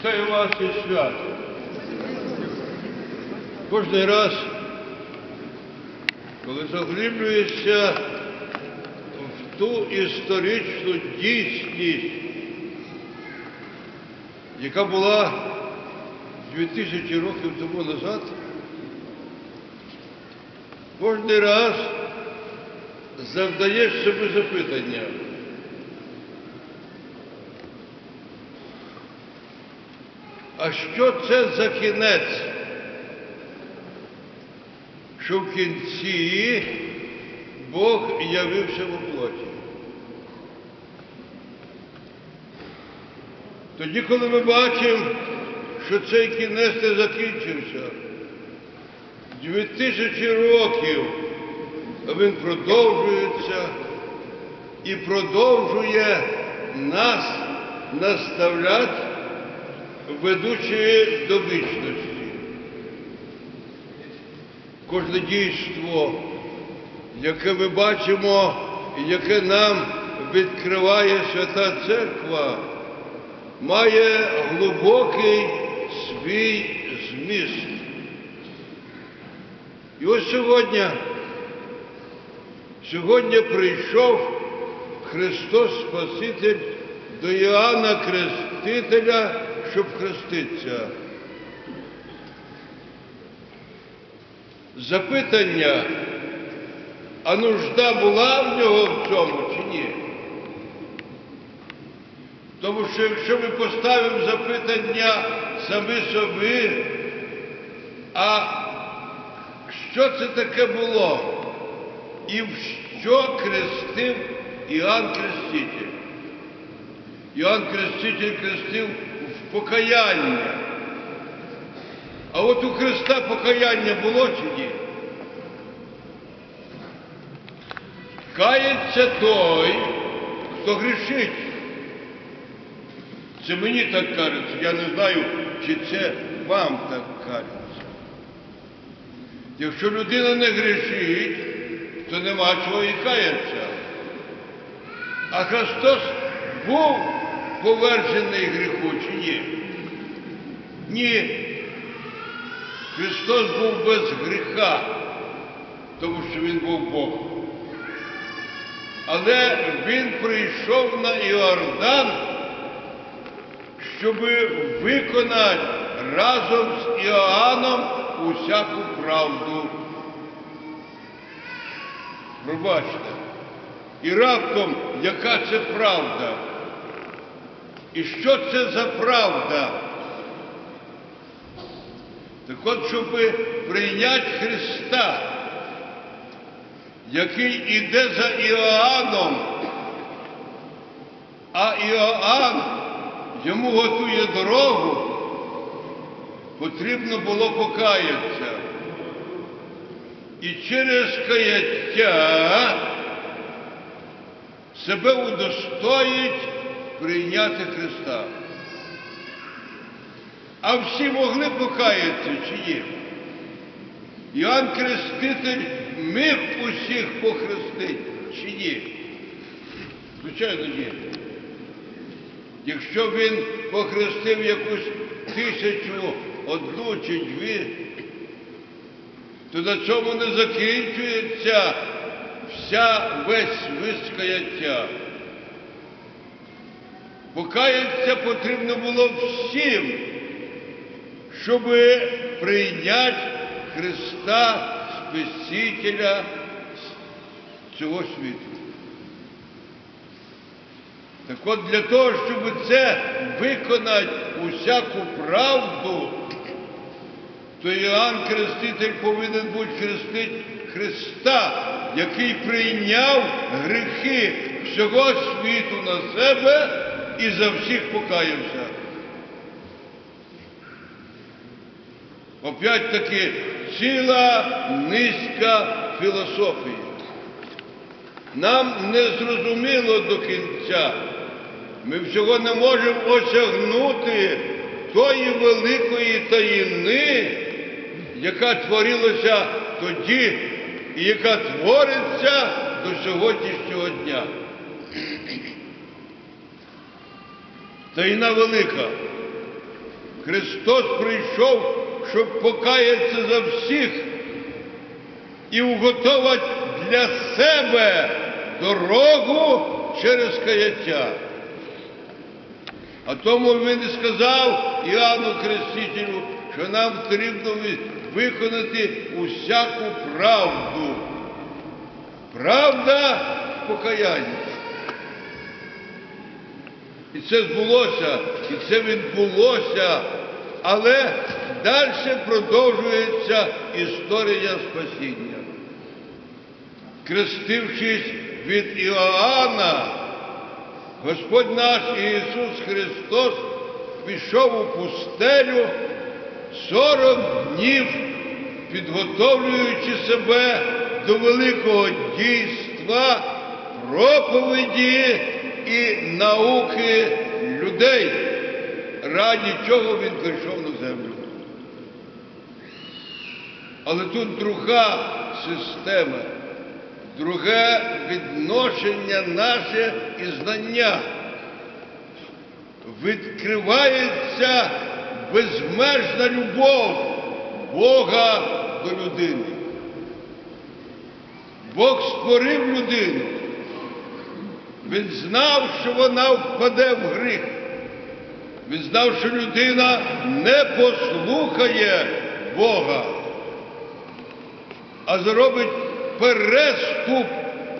Вітаю вас із свято. Кожний раз, коли заглиблюєшся в ту історичну дійсність, яка була 2000 років тому назад, кожний раз завдаєш собі запитання. А що це за кінець? Що в кінці Бог явився в плоті. Тоді, коли ми бачимо, що цей кінець не закінчився, дві тисячі років він продовжується і продовжує нас наставляти ведучи до вічності. Кожне дійство, яке ми бачимо, і яке нам відкриває Свята Церква, має глибокий свій зміст. І ось сьогодні, сьогодні прийшов Христос Спаситель до Іоанна Крестителя, щоб хреститися. Запитання, а нужда була в нього в цьому чи ні? Тому що якщо ми поставимо запитання самі собі, а що це таке було? І в що хрестив Іоанн Креститель? Іоанн Креститель хрестив в покаяння. А от у Христа покаяння було чи ні? Кається той, хто грішить. Це мені так кажеться. Я не знаю, чи це вам так кажеться. Якщо людина не грішить, то нема чого і каятися. А Христос був повержений гріху чи ні? Ні. Христос був без гріха, тому що Він був Бог. Але Він прийшов на Іордан, щоб виконати разом з Іоанном усяку правду. Пробачте. І раптом, яка це правда? І що це за правда? Так от, щоб прийняти Христа, який іде за Іоанном, а Іоанн йому готує дорогу, потрібно було покаятися. І через каяття себе удостоїть прийняти Христа. А всі могли покаятися чи ні? Іоанн Креститель міг усіх похрестити чи ні? Звичайно, ні. Якщо він похрестив якусь тисячу, одну чи дві, то на цьому не закінчується вся весь вискаяття. Покаятися потрібно було всім, щоб прийняти Христа Спасителя цього світу. Так от для того, щоб це виконати усяку правду, то Іоанн Хреститель повинен бути хрестити Христа, який прийняв гріхи всього світу на себе і за всіх покаявся. Опять таки ціла низька філософії. Нам не зрозуміло до кінця. Ми всього не можемо осягнути тої великої таїни, яка творилася тоді і яка твориться до сьогоднішнього дня. Таїна велика. Христос прийшов, щоб покаятися за всіх і уготовати для себе дорогу через каяття. А тому він і сказав Іоанну Хрестителю, що нам потрібно виконати усяку правду. Правда в покаянні. І це збулося, і це відбулося. Але далі продовжується історія спасіння. Крестившись від Іоанна, Господь наш Ісус Христос пішов у пустелю 40 днів, підготовлюючи себе до великого дійства, проповіді і науки людей, раді чого він прийшов на землю. Але тут друга система, друге відношення наше і знання. Відкривається безмежна любов Бога до людини. Бог створив людину. Він знав, що вона впаде в гріх. Він знав, що людина не послухає Бога, а зробить переступ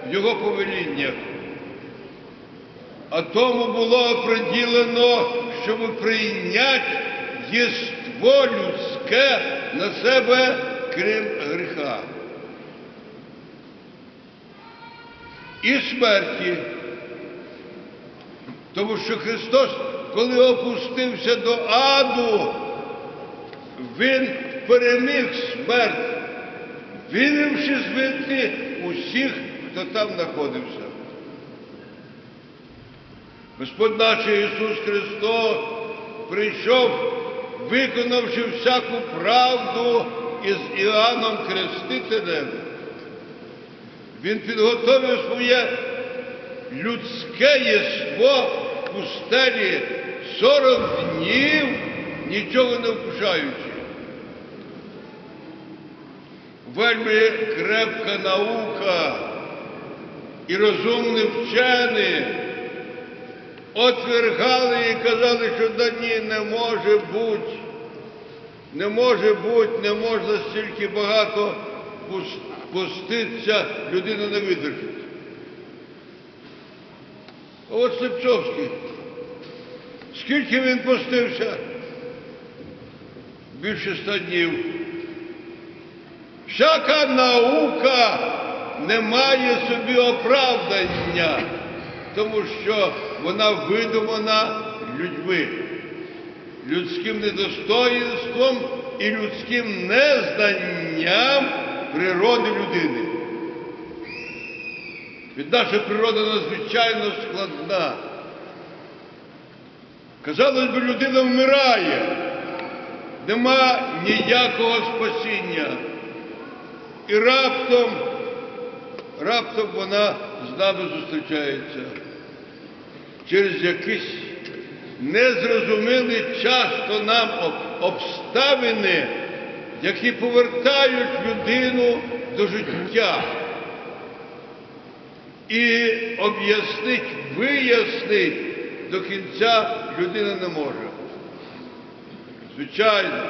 в його повеліннях. А тому було приділено, щоб прийняти єство людське на себе, крім гріха. І смерті. Тому що Христос, коли опустився до аду, Він переміг смерть, вивівши звідти усіх, хто там знаходився. Господь наш Ісус Христос прийшов, виконавши всяку правду із Іоанном Крестителем. Він підготовив своє людське єство в пустелі 40 днів, нічого не вкушаючи. Вельми крепка наука і розумні вчені отвергали і казали, що да ні, не може бути, не може бути, не можна стільки багато пус- поститися, людина не видержить. От Слепцовський. Скільки він постився? Більше ста днів. Всяка наука не має собі оправдання, тому що вона видумана людьми, людським недостоїнством і людським незнанням природи людини. Від наша природа надзвичайно складна. Казалось би, людина вмирає, нема ніякого спасіння. І раптом, раптом вона з нами зустрічається. Через якісь незрозумілі часто нам обставини, які повертають людину до життя. І об'яснить, вияснить до кінця людина не може. Звичайно,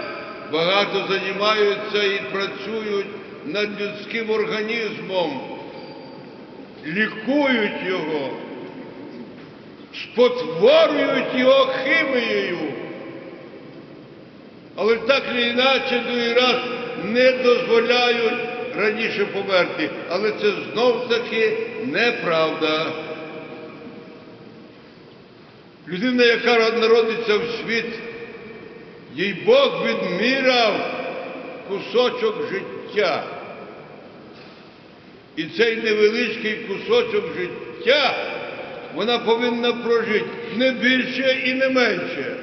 багато займаються і працюють над людським організмом, лікують його, спотворюють його химією. Але так чи інакше другий раз не дозволяють раніше померти. Але це знов таки неправда. Людина, яка народиться в світ, їй Бог відміряв кусочок життя. І цей невеличкий кусочок життя вона повинна прожити не більше і не менше.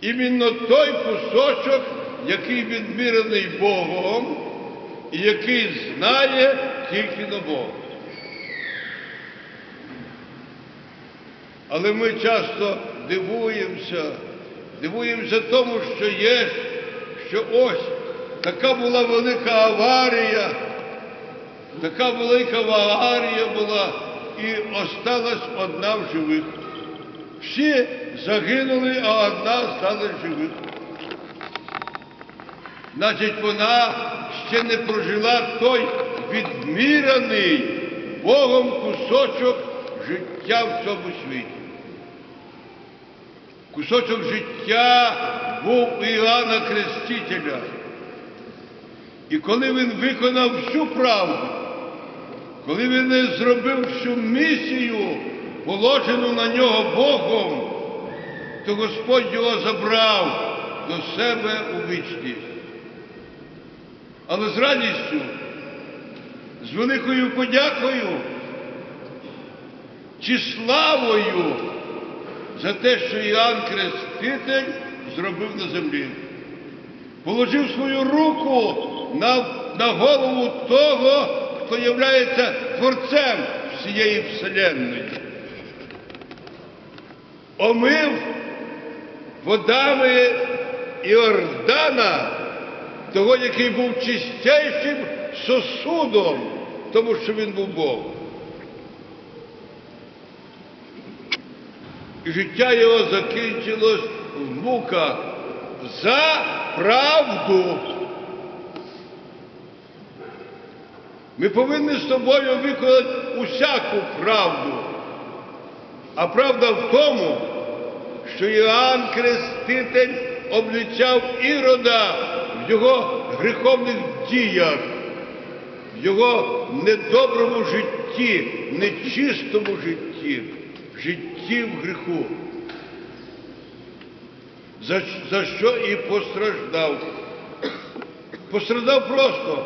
Іменно той кусочок, який відмірений Богом і який знає тільки на Бог. Але ми часто дивуємося, дивуємося тому, що є, що ось така була велика аварія, така велика аварія була, і осталась одна в живих. Всі загинули, а одна стала живих. Значить, вона ще не прожила той відміраний Богом кусочок життя в цьому світі. Кусочок життя був у Іоанна Крестителя. І коли він виконав всю правду, коли він зробив всю місію, положену на нього Богом, то Господь його забрав до себе у вічність. Але з радістю, з великою подякою чи славою за те, що Іоанн Креститель зробив на землі. Положив свою руку на, на голову того, хто є творцем всієї Вселенної. Омив водами Іордана, того, який був чистейшим сосудом, тому що він був Бог. І життя його закінчилось в муках за правду. Ми повинні з тобою виконати усяку правду. А правда в тому, що Іоанн Креститель облічав Ірода в його гріховних діях, в його недоброму житті, нечистому житті, житті в гріху. За, за що і постраждав. Постраждав просто,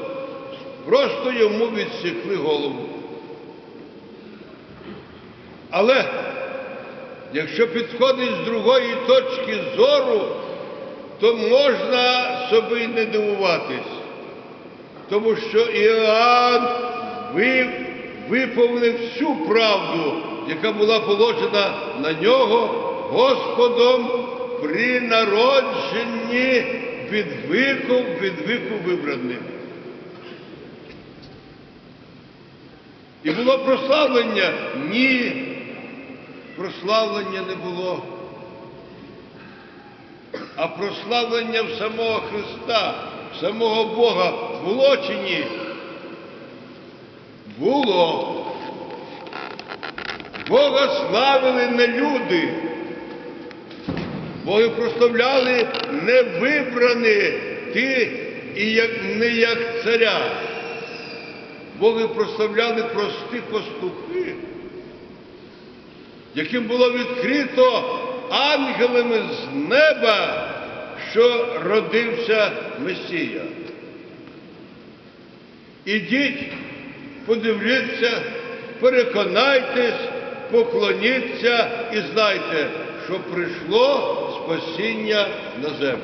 просто йому відсікли голову. Але якщо підходить з другої точки зору, то можна собі не дивуватись, тому що Іоанн виповнив всю правду, яка була положена на нього Господом при народженні від віку, від віку вибраним. І було прославлення? Ні, прославлення не було. А прославлення в самого Христа, самого Бога було чи ні? Було. Бога славили не люди. Боги прославляли не вибрані ти і як, не як царя. Боги прославляли прості пастухи, яким було відкрито ангелами з неба, що родився Месія. Ідіть, подивіться, переконайтесь, поклоніться і знайте, що прийшло спасіння на землю.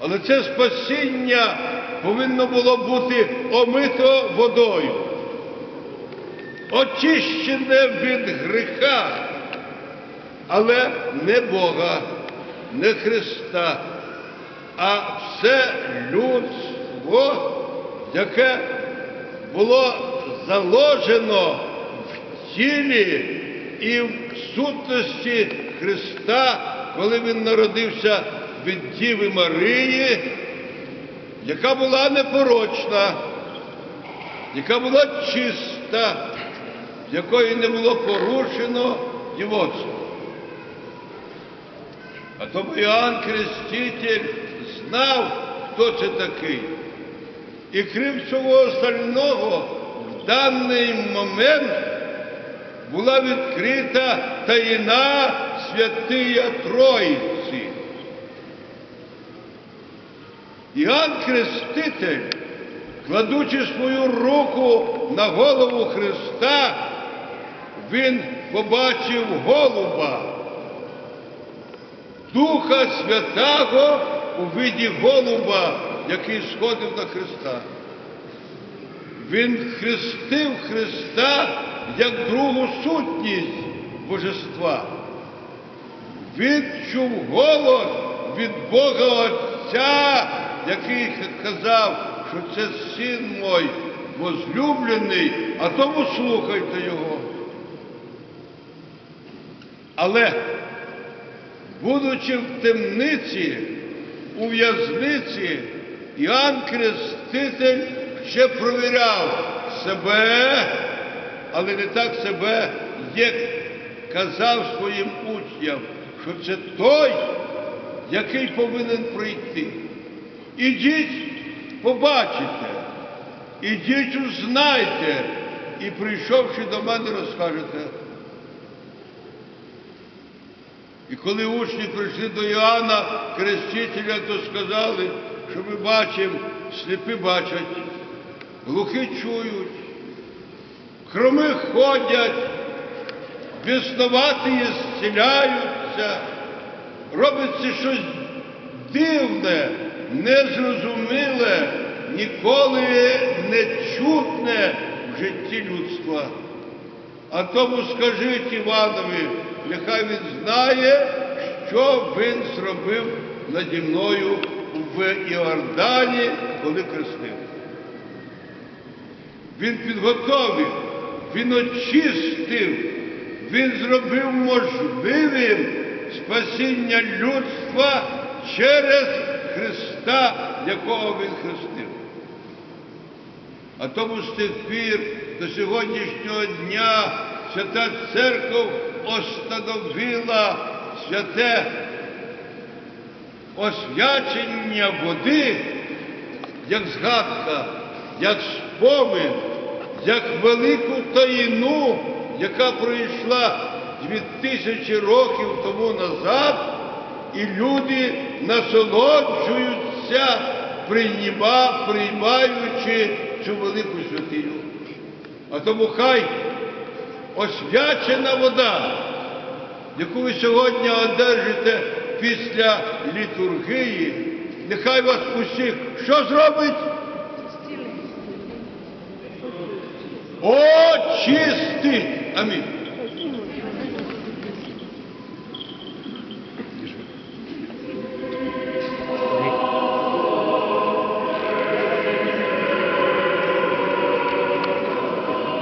Але це спасіння повинно було бути омито водою, очищене від гріха, але не Бога, не Христа, а все людство, яке було заложено в тілі і в сутності Христа, коли Він народився від Діви Марії, яка була непорочна, яка була чиста, якої не було порушено дівоцтво. А тому Іоанн Креститель знав, хто це такий. І крім всього остального, в даний момент була відкрита таїна Святия Троїці. Іоанн Креститель, кладучи свою руку на голову Христа, він побачив голуба, Духа Святого у виді голуба, який сходив на Христа. Він хрестив Христа як другу сутність Божества. він чув голос від Бога Отця, який казав, що це син мой возлюблений, а тому слухайте його. Але, будучи в темниці, у в'язниці, Іоанн Креститель ще провіряв себе, але не так себе, як казав своїм учням, що це той, який повинен прийти. Ідіть, побачите, ідіть, узнайте, і прийшовши до мене, розкажете. І коли учні прийшли до Іоанна Крестителя, то сказали, що ми бачимо, сліпі бачать, глухі чують, хроми ходять, біснуваті зціляються, робиться щось дивне, незрозуміле, ніколи не чутне в житті людства. А тому скажіть Іванові, нехай він знає, що він зробив наді мною в Іордані, коли крестив. Він підготовив, він очистив, він зробив можливим спасіння людства через Христа, якого він хрестив. А тому з тих пір до сьогоднішнього дня Свята Церква остановила святе освячення води, як згадка, як спомин, як велику таїну, яка пройшла дві тисячі років тому назад, і люди насолоджуються, приймаючи цю велику святиню. А тому хай освячена вода, яку ви сьогодні одержите після літургії, нехай вас усіх що зробить? Очистить. Амінь.